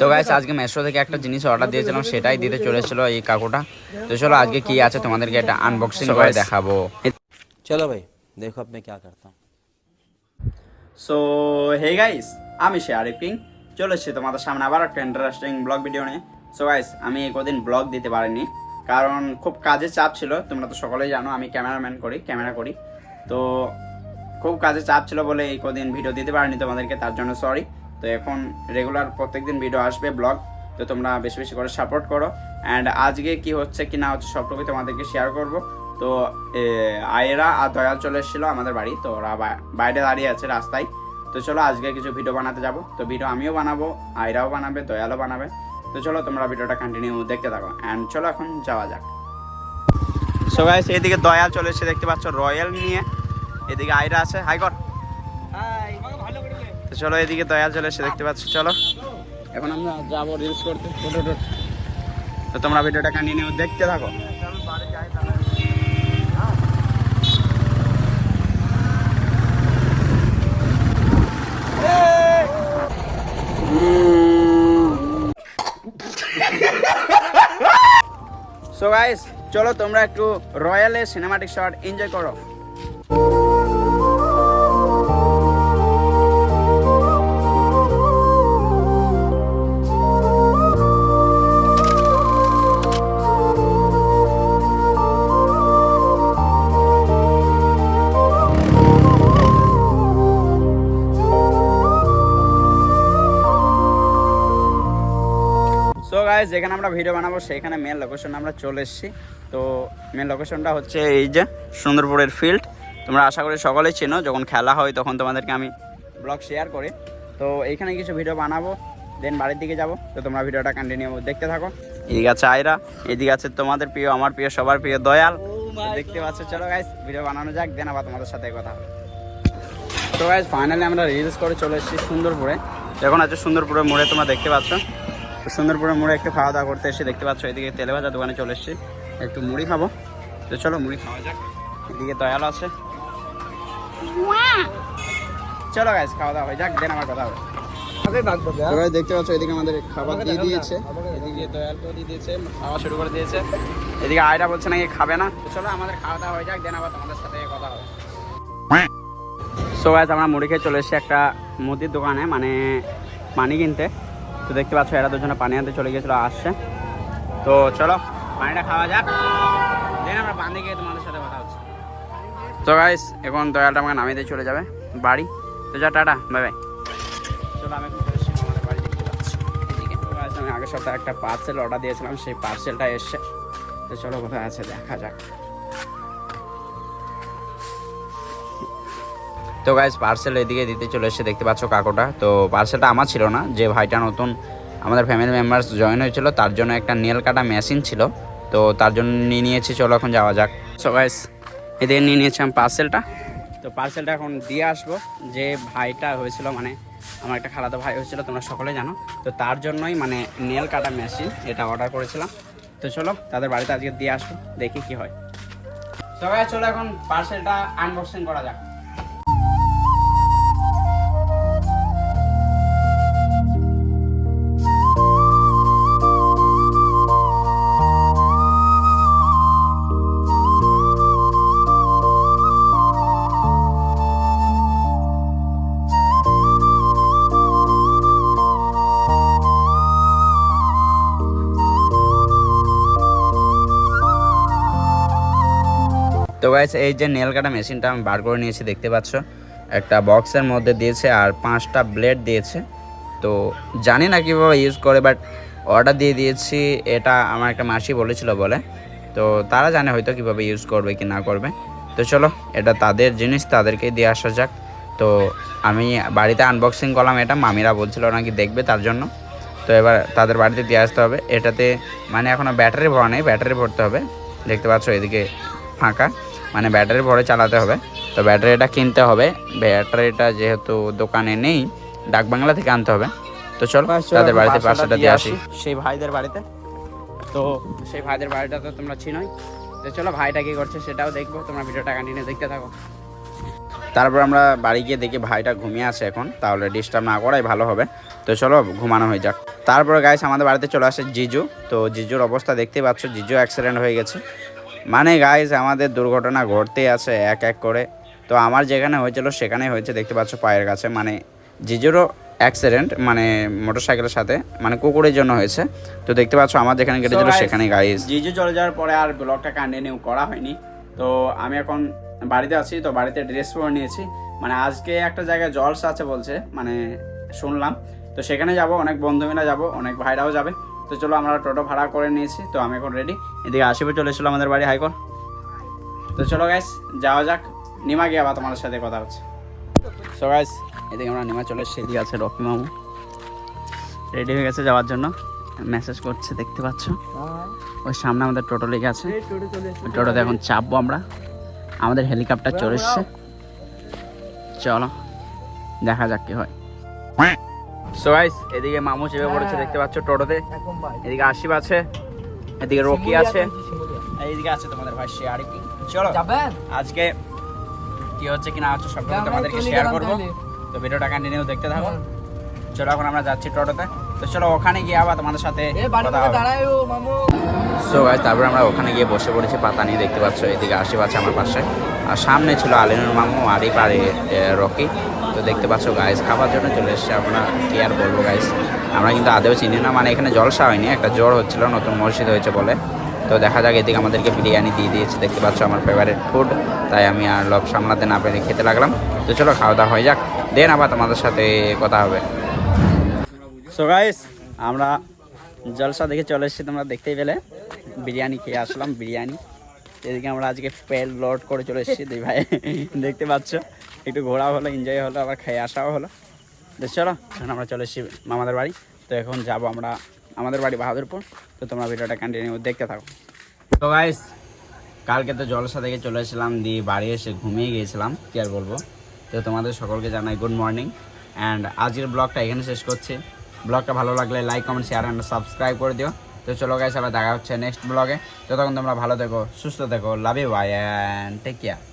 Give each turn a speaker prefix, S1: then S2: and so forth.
S1: তো গাইস আজকে মেশো থেকে একটা জিনিস অর্ডার দিয়েছিলাম সেটাই দিতে চলেছিল এই কাকুটা। তো চলো আজকে কি আছে তোমাদেরকে একটা আনবক্সিং করে দেখাবো।
S2: চলো ভাই দেখো আপনি কি করতাম।
S1: সো হে গাইস আমি শেয়ারি পিং চলে এসেছি তোমাদের সামনে আবার একটা ইন্টারেস্টিং ব্লগ ভিডিও নিয়ে। সো গাইস আমি কদিন ব্লগ দিতে পারিনি কারণ খুব কাজে চাপ ছিল তোমরা তো সকলেই জানো আমি ক্যামেরাম্যান করি ক্যামেরা করি। তো খুব কাজে চাপ ছিল বলে এই কদিন ভিডিও দিতে পারিনি তোমাদেরকে তার জন্য সরি তো এখন রেগুলার প্রত্যেকদিন ভিডিও আসবে ব্লগ তো তোমরা বেশি বেশি করে সাপোর্ট করো। অ্যান্ড আজকে কি হচ্ছে কি না হচ্ছে সবটুকুই তোমাদেরকে শেয়ার করব। তো আয়েরা আর দয়াল চলে এসেছিল আমাদের বাড়ি, তো ওরা বাইরে দাঁড়িয়ে আছে রাস্তায়। তো চলো আজকে কিছু ভিডিও বানাতে যাব। তো ভিডিও আমিও বানাবো, আয়রাও বানাবে, দয়ালও বানাবে। তো চলো তোমরা ভিডিওটা কন্টিনিউ দেখতে থাকো। অ্যান্ড চলো এখন যাওয়া যাক। সো গাইস এদিকে দয়াল চলে এসে দেখতে পাচ্ছ, রয়্যাল নিয়ে। এদিকে আয়রা আছে। হাই কর তো চলো এদিকে দয়াল চলে এসে দেখতে পাচ্ছ, চলো। এখন আমরা যাব রিলস করতে ফটো তো তোমরা ভিডিওটা কন্টিনিউ দেখতে থাকো। সো গাইস চলো তোমরা একটু রয়্যালের সিনেমাটিক শট এনজয় করো। সো গাইস যেখানে আমরা ভিডিও বানাবো সেখানে মেন লোকেশন আমরা চলে এসেছি। তো মেন লোকেশনটা হচ্ছে এই যে সুন্দরপুরের ফিল্ড তোমরা আশা করি সকলেই চেনো যখন খেলা হয় তখন তোমাদেরকে আমি ব্লগ শেয়ার করি। তো এইখানে কিছু ভিডিও বানাবো দেন বাড়ির দিকে যাব। তো তোমরা ভিডিওটা কন্টিনিউ দেখতে থাকো। এদিকে আছে আয়রা এদিকে আছে তোমাদের প্রিয় আমার প্রিয় সবার প্রিয় দয়াল। দেখতে পাচ্ছ চলো গাইস ভিডিও বানানো যাক দেন আবার তোমাদের সাথে কথা হবে। তো গাইস ফাইনালি আমরা রিলস করে চলে এসেছি সুন্দরপুরে। এখন আছে সুন্দরপুরের মোড়ে তোমরা দেখতে পাচ্ছ সুন্দরপুরের মোড়ে একটু খাওয়া দাওয়া করতে এসে দেখতে পাচ্ছ, এদিকে তেলে ভাজা দোকানে চলে এসেছি। একটু মুড়ি খাব। তো চলো, মুড়ি খাওয়া যাক। এদিকে দয়াল আছে। চলো গাইস খাওয়া দাওয়া হয়ে যাক দেন আমার কথা হবে। দেখতে এদিকে আমাদের দিয়েছে। এদিকে দিয়েছে, খাওয়া শুরু করে দিয়েছে। এদিকে আয়রা বলছে খাবে না। চলো, আমাদের খাওয়া দাওয়া হয়ে যাক দেন সাথে কথা আমরা মুড়ি খেয়ে চলে এসেছি একটা মুদির দোকানে মানে পানি কিনতে। তো দেখতে পাচ্ছ এরা দুজনে পানি আনতে চলে গিয়েছিল, আসছে। তো চলো, পানিটা খাওয়া যাক। কথা তো গাইস এখন দয়ালটা আমাকে নামিয়ে দিয়ে চলে যাবে, বাড়ি। তো যা, টাটা বাই বাই চলো, আমি বাড়ি আমি আগের সপ্তাহে একটা পার্সেল অর্ডার দিয়েছিলাম, সেই পার্সেলটা এসছে। তো চলো, কোথায় আছে, দেখা যাক। তো গাইজ পার্সেল এদিকে দিতে চলে এসে দেখতে পাচ্ছ কাকুটা। তো পার্সেলটা আমার ছিল না, যে ভাইটা নতুন আমাদের ফ্যামিলি মেম্বার্স জয়েন হয়েছিল, তার জন্য একটা নেল কাটা মেশিন ছিল। তো তার জন্য নিয়ে নিয়েছি, চলো এখন যাওয়া যাক। সো গাইজ এদিকে নিয়ে নিয়েছিলাম পার্সেলটা তো পার্সেলটা এখন দিয়ে আসব, যে ভাইটা হয়েছিল মানে আমার একটা খালাতো ভাই হয়েছিল, তোমরা সকলে জানো। তো তার জন্যই মানে নেল কাটা মেশিন এটা অর্ডার করেছিলাম। তো চলো, তাদের বাড়িতে আজকে দিয়ে আসব, দেখি কি হয়। সবাই চলো এখন পার্সেলটা আনবক্সিং করা যাক। গাইস এই যে নেল কাটা মেশিনটা আমি বার করে নিয়েছি, দেখতে পাচ্ছ? একটা বক্সের মধ্যে দিয়েছে আর পাঁচটা ব্লেড দিয়েছে। তো জানি না কীভাবে ইউজ করে বাট অর্ডার দিয়ে দিয়েছি, এটা আমার একটা মাসি বলেছিল বলে। তো তারা জানে হয়তো কীভাবে ইউজ করবে কি না করবে। তো চলো, এটা তাদের জিনিস তাদেরকে দিয়ে আসা যাক। তো আমি বাড়িতে আনবক্সিং করলাম এটা, মামিরা বলছিল নাকি দেখবে তার জন্য। তো এবার তাদের বাড়িতে দিয়ে আসতে হবে। এটাতে মানে এখনও ব্যাটারি ভরা নেই, ব্যাটারি ভরতে হবে। দেখতে পাচ্ছ এদিকে ফাঁকা। মানে ব্যাটারি ভরে চালাতে হবে। তো ব্যাটারিটা কিনতে হবে। ব্যাটারিটা যেহেতু দোকানে নেই ডাক বাংলা থেকে আনতে হবে। তো চলো তাদের বাড়িতে পার্সেলটা দিয়ে আসি সেই ভাইদের বাড়িতে। তো সেই ভাইদের বাড়িটা তো তোমরা চিনোই। তো চলো ভাইটা কী করছে সেটাও দেখব। তোমরা ভিডিওটা কন্টিনিউ দেখতে থাকো। তারপর আমরা বাড়ি গিয়ে দেখি ভাইটা ঘুমিয়ে আছে এখন। তাহলে ডিস্টার্ব না করাই ভালো হবে। তো চলো ঘুমানো হয়ে যাক। তারপরে গাইস আমাদের বাড়িতে চলে আসে জিজু। তো জিজুর অবস্থা দেখতে পাচ্ছ জিজু অ্যাক্সিডেন্ট হয়ে গেছে। মানে গাইজ আমাদের দুর্ঘটনা ঘটতেই আছে এক এক করে। তো আমার যেখানে হয়েছিল সেখানে হয়েছে দেখতে পাচ্ছ পায়ের কাছে। মানে জিজুরও অ্যাক্সিডেন্ট মানে মোটরসাইকেলের সাথে মানে কুকুরের জন্য হয়েছে। তো দেখতে পাচ্ছ আমার যেখানে কেটেছিল সেখানে গাইস জিজু চলে যাওয়ার পরে আর ব্লগটা কন্টিনিউ করা হয়নি। তো আমি এখন বাড়িতে আছি তো বাড়িতে ড্রেস পরে নিয়েছি। মানে আজকে একটা জায়গায় জলসা আছে বলছে মানে শুনলাম। তো সেখানে যাব অনেক বন্ধু মিলে যাব অনেক ভাইরাও যাবে। তো চলো আমরা টোটো ভাড়া করে নিয়েছি, তো আমি এখন রেডি এদিকে আশিপে চলে এসেছিল আমাদের বাড়ি হাইকোর তো চলো গাইস যাওয়া যাক। নিমা গিয়ে আবার তোমাদের সাথে কথা হচ্ছে সো গাইস এদিকে আমরা নিমা চলে এসেছি, এদিকে আছে রকি মামু। রেডি হয়ে গেছে যাওয়ার জন্য। মেসেজ করছে, দেখতে পাচ্ছ? ওই সামনে আমাদের টোটো লেগে আছে। টোটোতে এখন চাপবো আমরা। আমাদের হেলিকপ্টার চলে এসছে। চলো, দেখা যাক কি হয়। সো গাইস এদিকে মামু চেপে পড়েছে দেখতে পাচ্ছ টোটোতে। এদিকে আশিব আছে এদিকে রকি আছে। এইদিকে আছে তোমাদের ভাই শেয়ারি চলো আজকে কি হচ্ছে কি না হচ্ছে সব কিছু তোমাদেরকে শেয়ার করব। তো ভিডিওটা কন্টিনিউ দেখতে থাকো। চলো এখন আমরা যাচ্ছি টোটোতে। তো চলো ওখানে গিয়ে আবার তোমাদের সাথে সো গাইস তারপর আমরা ওখানে গিয়ে বসে পড়েছি পাতা নিয়ে দেখতে পাচ্ছ এদিকে আশিব আছে আমার পাশে। আর সামনে ছিল আলিনুর মামু আরিফ আর এ, এ, রকি। তো দেখতে পাচ্ছ গাইস খাবার জন্য চলে এসেছে আমরা, কি আর বলব গাইস আমরা কিন্তু আদেও চিনি না মানে এখানে জলসা হয়নি, একটা জ্বর হচ্ছিল, নতুন মসজিদ হয়েছে বলে। তো দেখা যাক, এদিকে আমাদেরকে বিরিয়ানি দিয়ে দিয়েছে, দেখতে পাচ্ছ আমার ফেভারিট ফুড তাই আমি আর লব সামলাতে না পেরে খেতে লাগলাম। তো চলো, খাওয়া দাওয়া হয়ে যাক দেন আবার তোমাদের সাথে কথা হবে। সো গাইস আমরা জলসা দেখে চলে এসেছি, তোমরা দেখতেই পেলে। বিরিয়ানি খেয়ে আসলাম, বিরিয়ানি। এদিকে আমরা আজকে পেল লোড করে চলে এসেছি, দুই ভাই, দেখতে পাচ্ছ। একটু ঘোরা হলো এনজয় হলো, আবার খেয়ে আসাও হলো। তো চলো, এখন আমরা চলে এসেছি মামাদের বাড়ি। তো এখন যাব আমরা আমাদের বাড়ি বাহাদুরপুর। তো তোমরা ভিডিওটা কন্টিনিউ দেখতে থাকো। তো গাইস কালকে তো জলসা থেকে চলে এসেছিলাম, দিয়ে বাড়ি এসে ঘুমিয়ে গিয়েছিলাম, কি আর বলব। তো তোমাদের সকলকে জানাই গুড মর্নিং অ্যান্ড আজকের ব্লগটা এখানে শেষ করছি। ব্লগটা ভালো লাগলে like comment share and subscribe করে দিও। তো চলো গাইস আবার দেখা হচ্ছে নেক্সট ব্লগে তো তখন তোমরা ভালো থেকো, সুস্থ থেকো love you bye and take care